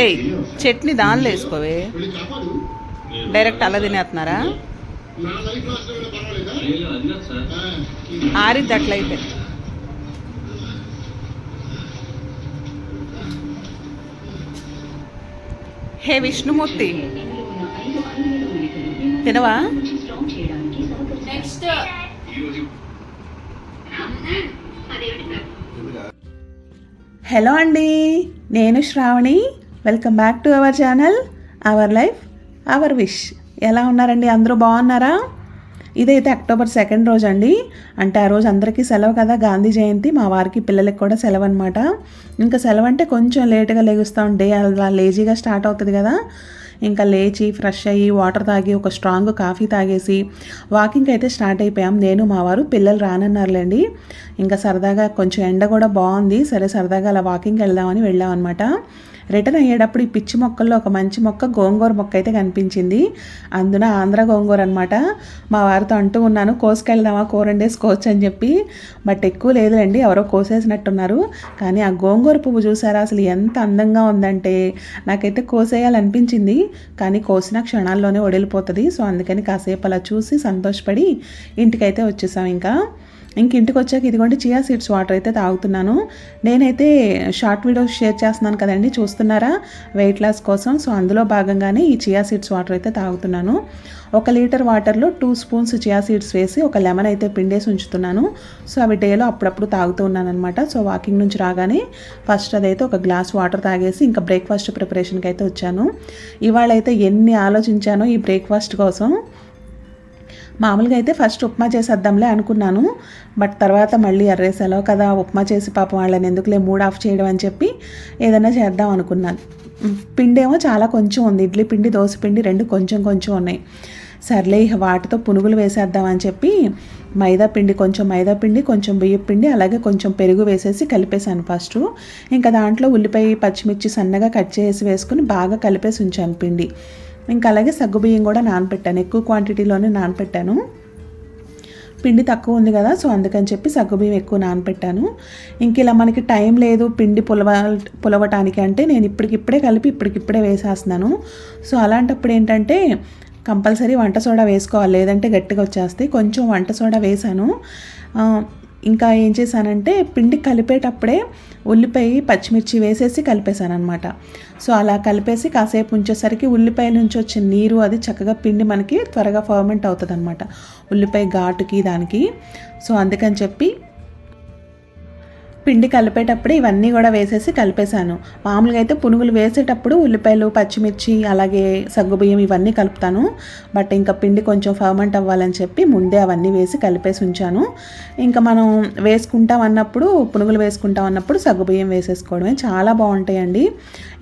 చేయం. చట్నీ దానిలో వేసుకోవే. డైరెక్ట్ అలా తినేస్తున్నారా? ఆరిద్ది అట్లయితే. హే విష్ణుమూర్తి. తినవా? నెక్స్ట్. హలో అండి నేను Sravani. Welcome back to our channel our life our wish ఎలా ఉన్నారండి? అందరూ బాగున్నారా? ఇదైతే అక్టోబర్ సెకండ్ రోజు అండి. అంటే ఆ రోజు అందరికీ సెలవు కదా గాంధీ జయంతి. మా వారికి పిల్లలకి కూడా సెలవు అనమాట ఇంకా సెలవు అంటే కొంచెం లేట్గా లేగుస్తాం డే అలా లేజీగా స్టార్ట్ అవుతుంది కదా. ఇంకా లేచి ఫ్రెష్ అయ్యి వాటర్ తాగి ఒక స్ట్రాంగ్ కాఫీ తాగేసి వాకింగ్ అయితే స్టార్ట్ అయిపోయాం. నేను మా వారు పిల్లలు రానన్నారులేండి. ఇంకా సరదాగా కొంచెం ఎండ కూడా బాగుంది. సరే సరదాగా అలా వాకింగ్కి వెళ్దామని వెళ్ళాం అనమాట రిటర్న్ అయ్యేటప్పుడు ఈ పిచ్చి మొక్కల్లో ఒక మంచి మొక్క గోంగూర మొక్క అయితే కనిపించింది. అందున ఆంధ్ర గోంగూర అనమాట మా వారితో అంటూ ఉన్నాను కోసుకెళ్దామా? కూర కోచ్ అని చెప్పి. బట్ ఎక్కువ లేదులేండి ఎవరో కోసేసినట్టున్నారు. కానీ ఆ గోంగూర పువ్వు చూసారా? అసలు ఎంత అందంగా ఉందంటే. నాకైతే కోసేయాలనిపించింది. కానీ కోసిన క్షణాల్లోనే వడిలిపోతుంది సో అందుకని కాసేపు అలా చూసి సంతోషపడి ఇంటికైతే వచ్చేసాం ఇంకా. ఇంక ఇంటికి వచ్చాక ఇదిగోండి చియా సీడ్స్ వాటర్ అయితే తాగుతున్నాను. నేనైతే షార్ట్ వీడియోస్ షేర్ చేస్తున్నాను కదండి చూస్తున్నారా? వెయిట్ లాస్ కోసం. సో అందులో భాగంగానే ఈ చియా సీడ్స్ వాటర్ అయితే తాగుతున్నాను. ఒక లీటర్ వాటర్లో టూ స్పూన్స్ చియా సీడ్స్ వేసి ఒక లెమన్ అయితే పిండేసి ఉంచుతున్నాను. సో అవి డేలో అప్పుడప్పుడు తాగుతూ ఉన్నాను అనమాట సో వాకింగ్ నుంచి రాగానే ఫస్ట్ అదైతే ఒక గ్లాస్ వాటర్ తాగేసి ఇంకా బ్రేక్ఫాస్ట్ ప్రిపరేషన్కి అయితే వచ్చాను. ఇవాళ అయితే ఎన్ని ఆలోచించానో ఈ బ్రేక్ఫాస్ట్ కోసం. మామూలుగా అయితే ఫస్ట్ ఉప్మా చేసేద్దాంలే అనుకున్నాను. బట్ తర్వాత మళ్ళీ ఎర్రేసాలో కదా ఉప్మా చేసి పాపం వాళ్ళని ఎందుకులే మూడ్ ఆఫ్ చేయడం అని చెప్పి ఏదైనా చేద్దాం అనుకున్నాను. పిండి ఏమో చాలా కొంచెం ఉంది. ఇడ్లీ పిండి దోశ పిండి రెండు కొంచెం కొంచెం ఉన్నాయి. సర్లే ఇక వాటితో పునుగులు వేసేద్దామని చెప్పి మైదా పిండి కొంచెం మైదా పిండి కొంచెం బియ్యం పిండి అలాగే కొంచెం పెరుగు వేసేసి కలిపేశాను ఫస్ట్. ఇంకా దాంట్లో ఉల్లిపాయ పచ్చిమిర్చి సన్నగా కట్ చేసి వేసుకుని బాగా కలిపేసి ఉంచాను పిండి. ఇంకా అలాగే సగ్గుబియ్యం కూడా నానపెట్టాను. ఎక్కువ క్వాంటిటీలోనే నానపెట్టాను. పిండి తక్కువ ఉంది కదా సో అందుకని చెప్పి సగ్గుబియ్యం ఎక్కువ నానపెట్టాను. ఇంక ఇలా మనకి టైం లేదు పిండి పులవ పులవటానికి అంటే నేను ఇప్పటికిప్పుడే కలిపి ఇప్పటికిప్పుడే వేసేస్తున్నాను. సో అలాంటప్పుడు ఏంటంటే కంపల్సరీ వంట సోడా వేసుకోవాలి లేదంటే గట్టిగా వచ్చేస్తాయి. కొంచెం వంట సోడా వేసాను. ఇంకా ఏం చేశానంటే పిండి కలిపేటప్పుడే ఉల్లిపాయ పచ్చిమిర్చి వేసేసి కలిపేశాను అనమాట సో అలా కలిపేసి కాసేపు ఉంచేసరికి ఉల్లిపాయ నుంచి వచ్చే నీరు అది చక్కగా పిండి మనకి త్వరగా ఫర్మెంట్ అవుతుంది అనమాట ఉల్లిపాయ ఘాటుకి దానికి. సో అందుకని చెప్పి పిండి కలిపేటప్పుడు ఇవన్నీ కూడా వేసేసి కలిపేశాను. మామూలుగా అయితే పునుగులు వేసేటప్పుడు ఉల్లిపాయలు పచ్చిమిర్చి అలాగే సగ్గుబియ్యం ఇవన్నీ కలుపుతాను. బట్ ఇంకా పిండి కొంచెం ఫర్మెంట్ అవ్వాలని చెప్పి ముందే అవన్నీ వేసి కలిపేసి ఉంచాను. ఇంకా మనం వేసుకుంటాం అన్నప్పుడు పునుగులు వేసుకుంటాం అన్నప్పుడు సగ్గుబియ్యం వేసేసుకోవడమే చాలా బాగుంటాయండి.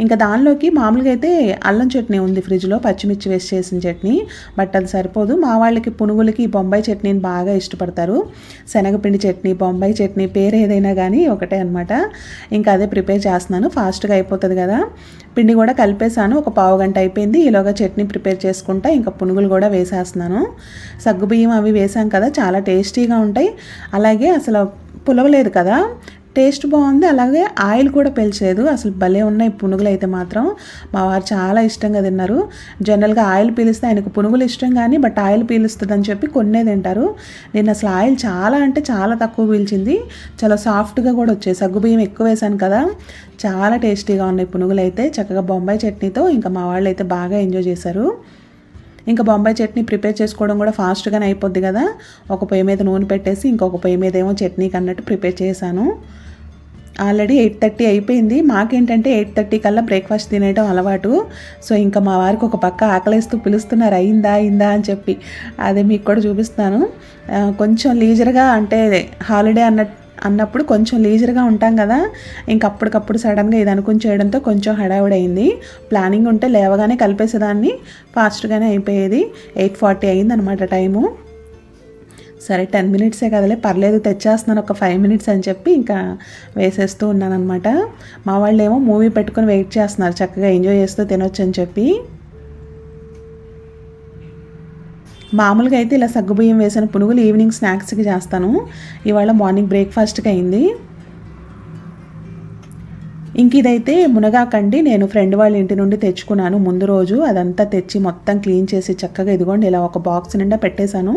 ఇంకా దానిలోకి మామూలుగా అయితే అల్లం చట్నీ ఉంది ఫ్రిడ్జ్లో పచ్చిమిర్చి వేసి చేసిన చట్నీ. బట్ అది సరిపోదు. మా వాళ్ళకి పునుగులకి బొంబాయి చట్నీని బాగా ఇష్టపడతారు. శనగపిండి చట్నీ బొంబాయి చట్నీ పేరు ఏదైనా కానీ ఒకటే అనమాట ఇంకా అదే ప్రిపేర్ చేస్తున్నాను. ఫాస్ట్గా అయిపోతుంది కదా. పిండి కూడా కలిపేశాను. ఒక పావు గంట అయిపోయింది. ఈలోగా చట్నీ ప్రిపేర్ చేసుకుంటా ఇంకా పునుగులు కూడా వేసేస్తున్నాను. సగ్గుబియ్యం అవి వేసాం కదా. చాలా టేస్టీగా ఉంటాయి. అలాగే అసలు పులవలేదు కదా. టేస్ట్ బాగుంది. అలాగే ఆయిల్ కూడా పెంచలేదు అసలు భలే ఉన్నాయి పునుగులు అయితే మాత్రం. మా వారు చాలా ఇష్టంగా తిన్నారు. జనరల్గా ఆయిల్ పీలిస్తే ఆయనకు పునుగులు ఇష్టం కానీ బట్ ఆయిల్ పీలుస్తుందని చెప్పి కొన్నే తింటారు. నేను అసలు ఆయిల్ చాలా అంటే చాలా తక్కువ పీల్చింది. చాలా సాఫ్ట్గా కూడా వచ్చాయి సగ్గుబియ్యం ఎక్కువ వేసాను కదా. చాలా టేస్టీగా ఉన్నాయి పునుగులు అయితే. చక్కగా బొంబాయి చట్నీతో ఇంకా మా వాళ్ళు అయితే బాగా ఎంజాయ్ చేశారు. ఇంకా బొంబాయి చట్నీ ప్రిపేర్ చేసుకోవడం కూడా ఫాస్ట్గానే అయిపోద్ది కదా. ఒక పొయ్యి మీద నూనె పెట్టేసి ఇంకొక పొయ్యి మీద ఏమో చట్నీకి అన్నట్టు ప్రిపేర్ చేశాను. ఆల్రెడీ ఎయిట్ థర్టీ అయిపోయింది. మాకేంటంటే ఎయిట్ థర్టీ కల్లా బ్రేక్ఫాస్ట్ తినేయడం అలవాటు. సో ఇంకా మా వారికి ఒక పక్క ఆకలేస్తూ పిలుస్తున్నారు అయిందా అయిందా? అని చెప్పి. అదే మీకు కూడా చూపిస్తాను. కొంచెం లీజర్గా అంటే హాలిడే అన్న అన్నప్పుడు కొంచెం లీజర్గా ఉంటాం కదా. ఇంక అప్పటికప్పుడు సడన్గా ఇది అనుకుని చేయడంతో కొంచెం హడావుడైంది ప్లానింగ్ ఉంటే లేవగానే కలిపేసేదాన్ని. ఫాస్ట్గానే అయిపోయేది. ఎయిట్ ఫార్టీ అయింది అనమాట టైము. సరే టెన్ మినిట్సే కదలే పర్లేదు తెచ్చేస్తున్నాను ఒక ఫైవ్ మినిట్స్ అని చెప్పి ఇంకా వేసేస్తూ ఉన్నానమాట మా వాళ్ళు ఏమో మూవీ పెట్టుకొని వెయిట్ చేస్తున్నారు చక్కగా ఎంజాయ్ చేస్తూ తినొచ్చు అని చెప్పి. మామూలుగా అయితే ఇలా సగ్గుబియ్యం వేసిన పునుగులు ఈవినింగ్ స్నాక్స్కి చేస్తాను. ఇవాళ మార్నింగ్ బ్రేక్ఫాస్ట్కి అయింది. ఇంక ఇదైతే మునగాకండి. నేను ఫ్రెండ్ వాళ్ళ ఇంటి నుండి తెచ్చుకున్నాను. ముందు రోజు అదంతా తెచ్చి మొత్తం క్లీన్ చేసి చక్కగా ఇదిగోండి ఇలా ఒక బాక్స్ నిండా పెట్టేశాను.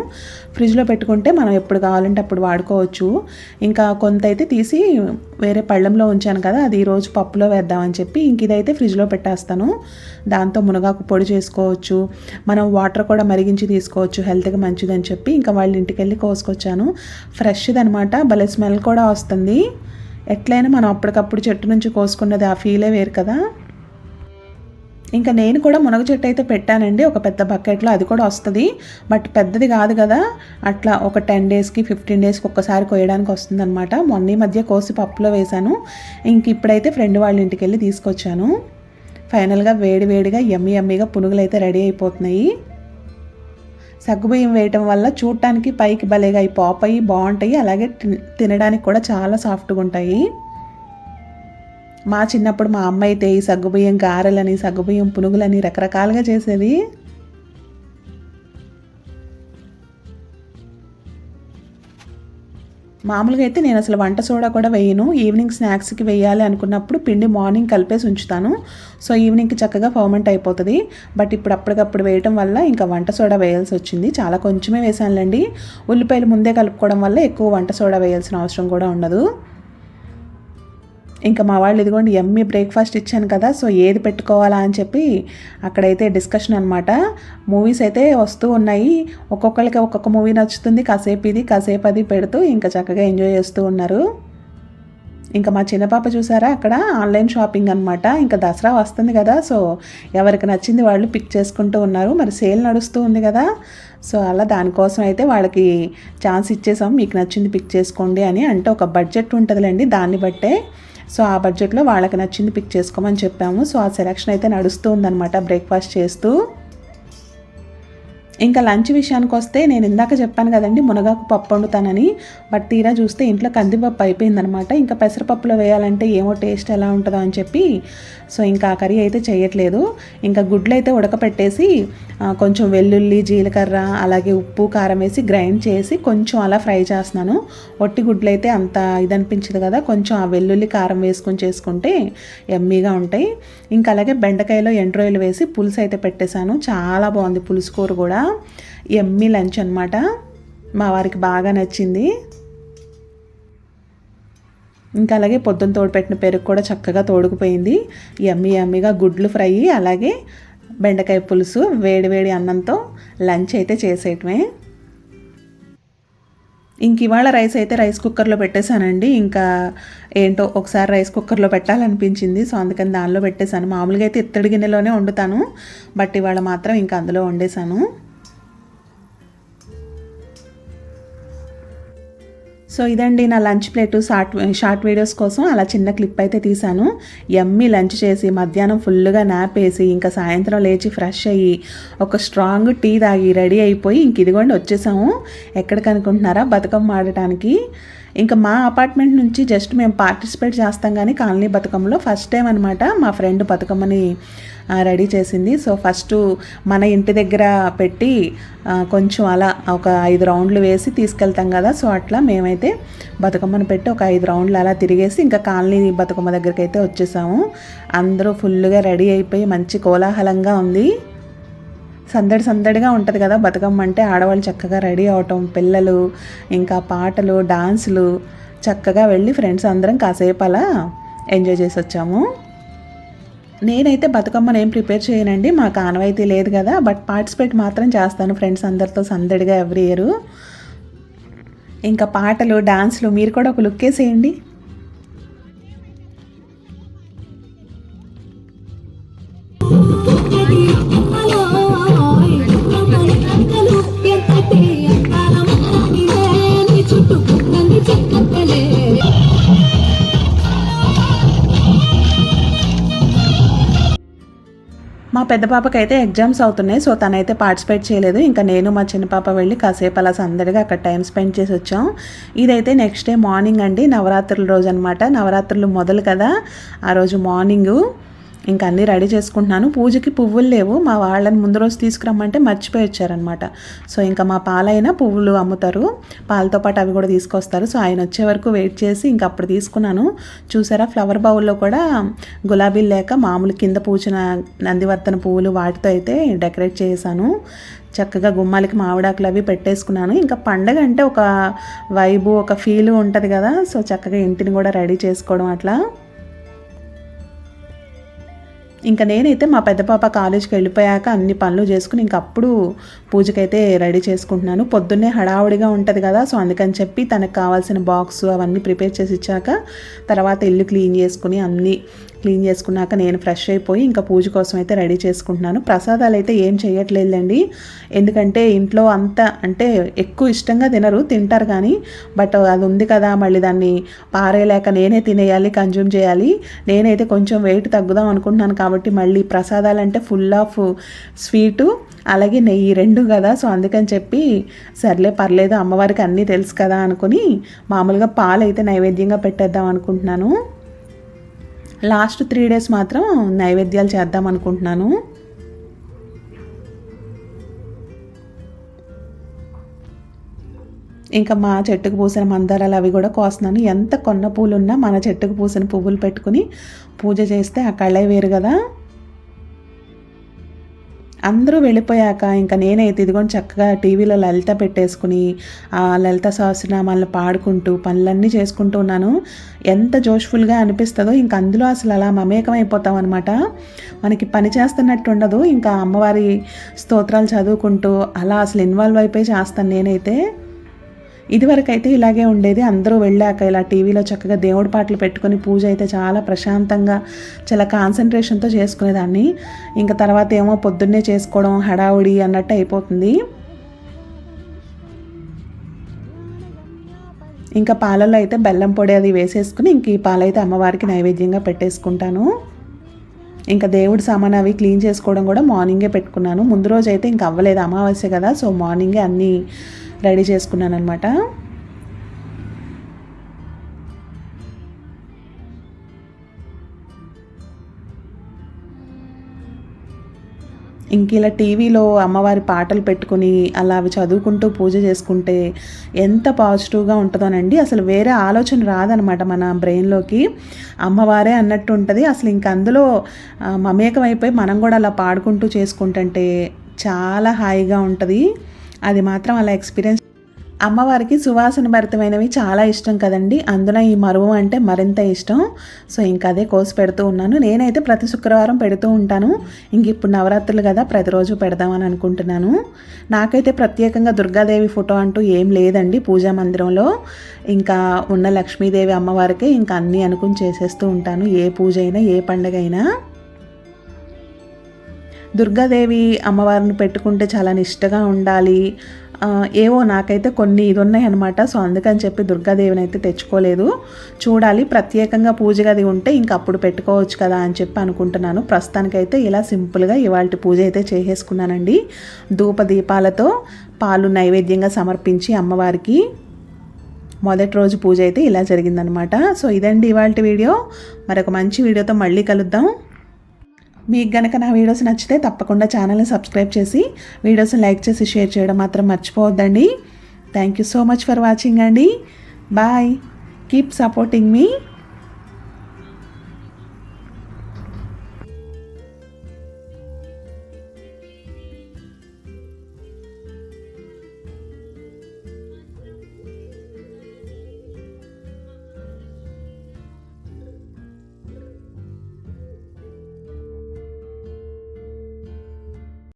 ఫ్రిడ్జ్లో పెట్టుకుంటే మనం ఎప్పుడు కావాలంటే అప్పుడు వాడుకోవచ్చు. ఇంకా కొంత అయితే తీసి వేరే పళ్ళెంలో ఉంచాను కదా అది ఈరోజు పప్పులో వేద్దామని చెప్పి ఇంక ఇదైతే ఫ్రిడ్జ్లో పెట్టేస్తాను. దాంతో మునగాకు పొడి చేసుకోవచ్చు. మనం వాటర్ కూడా మరిగించి తీసుకోవచ్చు. హెల్త్కి మంచిదని చెప్పి ఇంకా వాళ్ళ ఇంటికి వెళ్ళి కోసుకొచ్చాను. ఫ్రెష్ది అనమాట భలే స్మెల్ కూడా వస్తుంది. ఎట్లయినా మనం అప్పటికప్పుడు చెట్టు నుంచి కోసుకున్నది ఆ ఫీలే వేరు కదా. ఇంకా నేను కూడా మునగ చెట్టు అయితే పెట్టానండి. ఒక పెద్ద బకెట్లో అది కూడా వస్తుంది. బట్ పెద్దది కాదు కదా. అట్లా ఒక టెన్ డేస్కి ఫిఫ్టీన్ డేస్కి ఒక్కసారి కోయడానికి వస్తుంది అనమాట మొన్న మధ్య కోసి పప్పులో వేశాను. ఇంక ఇప్పుడైతే ఫ్రెండ్ వాళ్ళ ఇంటికి వెళ్ళి తీసుకొచ్చాను. ఫైనల్గా వేడి వేడిగా ఎమ్మి ఎమ్మిగా పునుగులు అయితే రెడీ అయిపోతున్నాయి. సగ్గుబియ్యం వేయటం వల్ల చూడటానికి పైకి భలేగా అవి పాప్ అయ్యి బాగుంటాయి. అలాగే తి- తినడానికి కూడా చాలా సాఫ్ట్గా ఉంటాయి. మా చిన్నప్పుడు మా అమ్మ అయితే ఈ సగ్గుబియ్యం గారెలని సగ్గుబియ్యం పునుగులని రకరకాలుగా చేసేది. మామూలుగా అయితే నేను అసలు వంట సోడా కూడా వేయను. ఈవినింగ్ స్నాక్స్కి వేయాలి అనుకున్నప్పుడు పిండి మార్నింగ్ కలిపేసి ఉంచుతాను. సో ఈవినింగ్కి చక్కగా ఫర్మెంట్ అయిపోతుంది. బట్ ఇప్పుడు అప్పటికప్పుడు వేయటం వల్ల ఇంకా వంట సోడా వేయాల్సి వచ్చింది. చాలా కొంచెమే వేసానులేండి ఉల్లిపాయలు ముందే కలుపుకోవడం వల్ల ఎక్కువ వంట సోడా వేయాల్సిన అవసరం కూడా ఉండదు. ఇంకా మా వాళ్ళు ఇదిగోండి ఎమ్మి బ్రేక్ఫాస్ట్ ఇచ్చాను కదా సో ఏది పెట్టుకోవాలా అని చెప్పి అక్కడైతే డిస్కషన్ అనమాట మూవీస్ అయితే వస్తూ ఉన్నాయి. ఒక్కొక్కరికి ఒక్కొక్క మూవీ నచ్చుతుంది. కాసేపు ఇది కాసేపు అది పెడుతూ ఇంకా చక్కగా ఎంజాయ్ చేస్తూ ఉన్నారు. ఇంకా మా చిన్న పాప చూసారా? అక్కడ ఆన్లైన్ షాపింగ్ అనమాట ఇంకా దసరా వస్తుంది కదా సో ఎవరికి నచ్చింది వాళ్ళు పిక్ చేసుకుంటూ ఉన్నారు. మరి సేల్ నడుస్తూ ఉంది కదా సో అలా దానికోసం అయితే వాళ్ళకి ఛాన్స్ ఇచ్చేసాం. మీకు నచ్చింది పిక్ చేసుకోండి అని అంటే ఒక బడ్జెట్ ఉంటుందిలేండి దాన్ని బట్టే. సో ఆ బడ్జెట్లో వాళ్ళకి నచ్చింది పిక్ చేసుకోమని చెప్పాము. సో ఆ సెలక్షన్ అయితే నడుస్తూ ఉందన్నమాట బ్రేక్ఫాస్ట్ చేస్తూ. ఇంకా లంచ్ విషయానికి వస్తే నేను ఇందాక చెప్పాను కదండి మునగాకు పప్పు వండుతానని. బట్ తీరా చూస్తే ఇంట్లో కందిపప్పు అయిపోయిందనమాట ఇంకా పెసరపప్పులో వేయాలంటే ఏమో టేస్ట్ ఎలా ఉంటుందో అని చెప్పి సో ఇంకా ఆ కర్రీ అయితే చేయట్లేదు. ఇంకా గుడ్లు అయితే ఉడకపెట్టేసి కొంచెం వెల్లుల్లి జీలకర్ర అలాగే ఉప్పు కారం వేసి గ్రైండ్ చేసి కొంచెం అలా ఫ్రై చేస్తున్నాను. ఒట్టి గుడ్లు అయితే అంత ఇది అనిపించదు కదా. కొంచెం ఆ వెల్లుల్లి కారం వేసుకొని చేసుకుంటే ఎమ్మీగా ఉంటాయి. ఇంకా అలాగే బెండకాయలో ఎండ్రాయిలు వేసి పులుసు అయితే పెట్టేశాను. చాలా బాగుంది పులుసు కూర కూడా. ఎమ్మి లంచ్ అనమాట మా వారికి బాగా నచ్చింది. ఇంకా అలాగే పొద్దున్న తోడుపెట్టిన పెరుగు కూడా చక్కగా తోడుకుపోయింది. ఎమ్మి ఎమ్మిగా గుడ్లు ఫ్రై అలాగే బెండకాయ పులుసు వేడివేడి అన్నంతో లంచ్ అయితే చేసేయటమే. ఇంక ఇవాళ రైస్ అయితే రైస్ కుక్కర్లో పెట్టేశానండి. ఇంకా ఏంటో ఒకసారి రైస్ కుక్కర్లో పెట్టాలనిపించింది. సో అందుకని దానిలో పెట్టేశాను. మామూలుగా అయితే ఇత్తడి గిన్నెలోనే వండుతాను. బట్ ఇవాళ మాత్రం ఇంకా అందులో వండేశాను. సో ఇదండి నా lunch plate short short videos కోసం అలా చిన్న క్లిప్ అయితే తీశాను. ఎమ్మి లంచ్ చేసి మధ్యాహ్నం ఫుల్గా నాపేసి ఇంకా సాయంత్రం లేచి ఫ్రెష్ అయ్యి ఒక స్ట్రాంగ్ టీ తాగి రెడీ అయిపోయి ఇంక ఇదిగోండి వచ్చేసాము. ఎక్కడికి అనుకుంటున్నారా బతుకమ్మ ఆడటానికి? ఇంకా మా అపార్ట్మెంట్ నుంచి జస్ట్ మేము పార్టిసిపేట్ చేస్తాం కానీ కాలనీ బతుకమ్మలో ఫస్ట్ టైం అనమాట మా ఫ్రెండ్ బతుకమ్మని రెడీ చేసింది. సో ఫస్ట్ మన ఇంటి దగ్గర పెట్టి కొంచెం అలా ఒక ఐదు రౌండ్లు వేసి తీసుకెళ్తాం కదా సో అట్లా మేమైతే బతుకమ్మను పెట్టి ఒక ఐదు రౌండ్లు అలా తిరిగేసి ఇంకా కాలనీ బతుకమ్మ దగ్గరికి అయితే వచ్చేసాము. అందరూ ఫుల్గా రెడీ అయిపోయి మంచి కోలాహలంగా ఉంది. సందడి సందడిగా ఉంటుంది కదా బతుకమ్మ అంటే ఆడవాళ్ళు చక్కగా రెడీ అవటం పిల్లలు ఇంకా పాటలు డాన్సులు చక్కగా వెళ్ళి ఫ్రెండ్స్ అందరం కాసేపు అలా ఎంజాయ్ చేసి వచ్చాము నేనైతే బతుకమ్మను ఏం ప్రిపేర్ చేయనండి మాకు ఆనవాయితీ లేదు కదా బట్ పార్టిసిపేట్ మాత్రం చేస్తాను ఫ్రెండ్స్ అందరితో సందడిగా ఎవ్రీ ఇయర్. ఇంకా పాటలు డాన్స్లు మీరు కూడా ఒక లుక్ వేసేయండి మా పెద్ద పాపకైతే ఎగ్జామ్స్ అవుతున్నాయి సో తనైతే పార్టిసిపేట్ చేయలేదు. ఇంకా నేను మా చిన్న పాప వెళ్ళి కాసేపు అలా సందడిగా అక్కడ టైం స్పెండ్ చేసి వచ్చాం. ఇదైతే నెక్స్ట్ డే మార్నింగ్ అండి నవరాత్రుల రోజు అనమాట నవరాత్రులు మొదలు కదా ఆ రోజు మార్నింగు. ఇంకా అన్నీ రెడీ చేసుకుంటున్నాను. పూజకి పువ్వులు లేవు. మా వాళ్ళని ముందు రోజు తీసుకురమ్మంటే మర్చిపోయి వచ్చారనమాట సో ఇంకా మా పాలైన పువ్వులు అమ్ముతారు. పాలతో పాటు అవి కూడా తీసుకొస్తారు. సో ఆయన వచ్చే వరకు వెయిట్ చేసి ఇంకా అప్పుడు తీసుకున్నాను. చూసారా? ఫ్లవర్ బౌల్లో కూడా గులాబీలు లేక మామూలు కింద పూచిన నందివర్ధన పువ్వులు వాటితో అయితే డెకరేట్ చేశాను. చక్కగా గుమ్మాలకి మామిడాకులు అవి పెట్టేసుకున్నాను. ఇంకా పండగ అంటే ఒక వైబు ఒక ఫీల్ ఉంటుంది కదా? సో చక్కగా ఇంటిని కూడా రెడీ చేసుకోవడం అట్లా. ఇంకా నేనైతే మా పెద్ద పాప కాలేజీకి వెళ్ళిపోయాక అన్ని పనులు చేసుకుని ఇంక అప్పుడు పూజకైతే రెడీ చేసుకుంటున్నాను. పొద్దున్నే హడావుడిగా ఉంటుంది కదా సో అందుకని చెప్పి తనకు కావాల్సిన బాక్స్ అవన్నీ ప్రిపేర్ చేసి ఇచ్చాక తర్వాత ఇల్లు క్లీన్ చేసుకుని అన్నీ క్లీన్ చేసుకున్నాక నేను ఫ్రెష్ అయిపోయి ఇంకా పూజ కోసం అయితే రెడీ చేసుకుంటున్నాను. ప్రసాదాలు అయితే ఏం చేయట్లేదండి ఎందుకంటే ఇంట్లో అంత అంటే ఎక్కువ ఇష్టంగా తినరు తింటారు కానీ బట్ అది ఉంది కదా మళ్ళీ దాన్ని పారేయలేక నేనే తినేయాలి కన్జ్యూమ్ చేయాలి. నేనైతే కొంచెం వెయిట్ తగ్గుదాం అనుకుంటున్నాను కాబట్టి మళ్ళీ ప్రసాదాలు అంటే ఫుల్ ఆఫ్ స్వీటు అలాగే నెయ్యి రెండు కదా సో అందుకని చెప్పి సర్లే పర్లేదు అమ్మవారికి అన్నీ తెలుసు కదా అనుకుని మామూలుగా పాలు అయితే నైవేద్యంగా పెట్టేద్దాం అనుకుంటున్నాను. లాస్ట్ త్రీ డేస్ మాత్రం నైవేద్యాలు చేద్దాం అనుకుంటున్నాను. ఇంకా మా చెట్టుకు పూసిన మందారాలు అవి కూడా కోస్తున్నాను. ఎంత కొన్న పూలు ఉన్నా మన చెట్టుకు పూసిన పువ్వులు పెట్టుకుని పూజ చేస్తే ఆ కళ్ళే వేరు కదా. అందరూ వెళ్ళిపోయాక ఇంకా నేనైతే ఇదిగోండి చక్కగా టీవీలో లలిత పెట్టేసుకుని ఆ లలిత సహస్రనామాలను పాడుకుంటూ పనులన్నీ చేసుకుంటూ ఉన్నాను. ఎంత జోష్ఫుల్గా అనిపిస్తుందో ఇంకా అందులో అసలు అలా మమేకం అయిపోతాం అనమాట మనకి పని చేస్తున్నట్టు ఉండదు. ఇంకా అమ్మవారి స్తోత్రాలు చదువుకుంటూ అలా అసలు ఇన్వాల్వ్ అయిపోయి చేస్తాను నేనైతే. ఇదివరకు అయితే ఇలాగే ఉండేది. అందరూ వెళ్ళాక ఇలా టీవీలో చక్కగా దేవుడి పాటలు పెట్టుకొని పూజ అయితే చాలా ప్రశాంతంగా చాలా కాన్సన్ట్రేషన్తో చేసుకునేదాన్ని. ఇంకా తర్వాత ఏమో పొద్దున్నే చేసుకోవడం హడావుడి అన్నట్టు అయిపోతుంది. ఇంకా పాలలో అయితే బెల్లం పొడి అది వేసేసుకుని ఇంక ఈ పాలైతే అమ్మవారికి నైవేద్యంగా పెట్టేసుకుంటాను. ఇంకా దేవుడి సామాన్ అవి క్లీన్ చేసుకోవడం కూడా మార్నింగే పెట్టుకున్నాను. ముందు రోజు అయితే ఇంకా అవ్వలేదు అమావాస్య కదా సో మార్నింగే అన్నీ రెడీ చేసుకున్నాను అనమాట ఇంక ఇలా టీవీలో అమ్మవారి పాటలు పెట్టుకుని అలా అవి చదువుకుంటూ పూజ చేసుకుంటే ఎంత పాజిటివ్గా ఉంటుందోనండి. అసలు వేరే ఆలోచన రాదనమాట మన బ్రెయిన్లోకి. అమ్మవారే అన్నట్టు ఉంటుంది. అసలు ఇంక అందులో మమేకం అయిపోయి మనం కూడా అలా పాడుకుంటూ చేసుకుంటుంటే చాలా హాయిగా ఉంటుంది. అది మాత్రం అలా ఎక్స్పీరియన్స్ అమ్మవారికి సువాసన భరితమైనవి చాలా ఇష్టం కదండి. అందున ఈ మరువు అంటే మరింత ఇష్టం. సో ఇంకా అదే కోసి పెడుతూ ఉన్నాను. నేనైతే ప్రతి శుక్రవారం పెడుతూ ఉంటాను. ఇంక ఇప్పుడు నవరాత్రులు కదా ప్రతిరోజు పెడదామని అనుకుంటున్నాను. నాకైతే ప్రత్యేకంగా దుర్గాదేవి ఫోటో అంటూ ఏం లేదండి పూజా మందిరంలో. ఇంకా ఉన్న లక్ష్మీదేవి అమ్మవారికే ఇంకా అన్నీ అనుకుని చేసేస్తూ ఉంటాను. ఏ పూజ అయినా ఏ పండుగ అయినా. దుర్గాదేవి అమ్మవారిని పెట్టుకుంటే చాలా నిష్టగా ఉండాలి. ఏవో నాకైతే కొన్ని ఇది ఉన్నాయన్నమాట సో అందుకని చెప్పి దుర్గాదేవిని అయితే తెచ్చుకోలేదు. చూడాలి ప్రత్యేకంగా పూజ గది ఉంటే ఇంక అప్పుడు పెట్టుకోవచ్చు కదా అని చెప్పి అనుకుంటున్నాను. ప్రస్తుతానికైతే ఇలా సింపుల్గా ఇవాళ పూజ అయితే చేసేసుకున్నానండి. ధూప దీపాలతో పాలు నైవేద్యంగా సమర్పించి అమ్మవారికి మొదటి రోజు పూజ అయితే ఇలా జరిగిందనమాట సో ఇదండి ఇవాళ వీడియో. మరొక మంచి వీడియోతో మళ్ళీ కలుద్దాం. మీకు గనక నా వీడియోస్ నచ్చితే తప్పకుండా ఛానల్ని సబ్స్క్రైబ్ చేసి వీడియోస్ని లైక్ చేసి షేర్ చేయడం మాత్రం మర్చిపోవద్దండి. Thank you so much for watching అండి. బాయ్ కీప్ సపోర్టింగ్ మీ